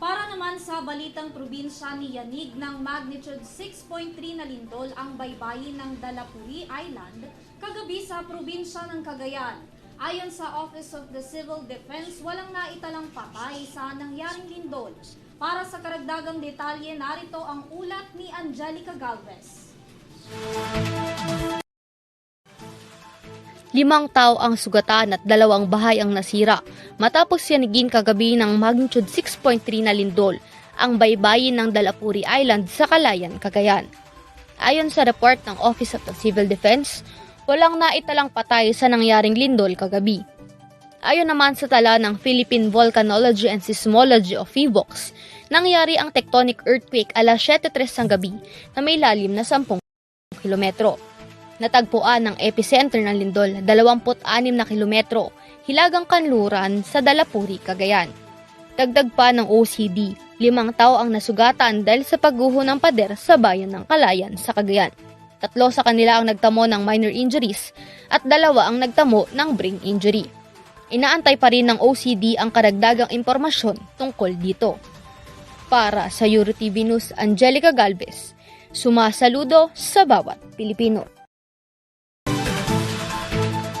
Para naman sa balitang probinsya ni Yanig ng magnitude 6.3 na lindol ang baybayin ng Dalapuri Island kagabi sa probinsya ng Cagayan. Ayon sa Office of the Civil Defense, walang naitalang patay sa nangyaring lindol. Para sa karagdagang detalye, narito ang ulat ni Angelica Galvez. Limang tao ang sugatan at dalawang bahay ang nasira matapos yanigin kagabi ng magnitude 6.3 na lindol ang baybayin ng Dalapuri Island sa Kalayan, Cagayan. Ayon sa report ng Office of the Civil Defense, walang naitalang patay sa nangyaring lindol kagabi. Ayon naman sa tala ng Philippine Volcanology and Seismology of PHIVOX, nangyari ang tectonic earthquake alas 7.03 ng gabi na may lalim na 10 kilometro. Natagpuan ng epicenter ng lindol 26 na kilometro, hilagang kanluran sa Dalapuri, Cagayan. Dagdag pa ng OCD, limang tao ang nasugatan dahil sa pagguho ng pader sa bayan ng Kalayan sa Cagayan. Tatlo sa kanila ang nagtamo ng minor injuries at dalawa ang nagtamo ng brain injury. Inaantay pa rin ng OCD ang karagdagang impormasyon tungkol dito. Para sa Euro TV News, Angelica Galvez, sumasaludo sa bawat Pilipino.